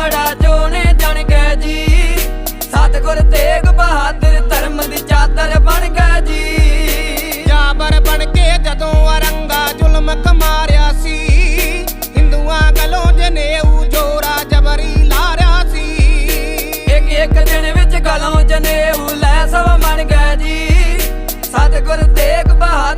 ਮੜਾ ਜੋਨੇ ਜਣ ਕੇ ਜੀ। ਸਤਗੁਰ ਤੇਗ ਬਹਾਦਰ ਧਰਮ ਦੀ ਚਾਦਰ ਬਣ ਗਏ ਜੀ। ਜਾਬਰ ਬਣ ਕੇ ਜਦੋਂ ਅਰੰਗਾ ਜ਼ੁਲਮ ਕਮਾਰਿਆ ਸੀ ਹਿੰਦੂਆਂ ਗਲੋਂ ਜਨੇਊ ਜੋਰਾ ਜਬਰੀ ਲਾਰਿਆ ਸੀ। ਇੱਕ ਇੱਕ ਦਿਨ ਵਿੱਚ ਗਲੋਂ ਜਨੇਊ ਲੈ ਸਭ ਬਣ ਗਏ ਜੀ। ਸਤਗੁਰ ਤੇਗ ਬਹਾਦਰ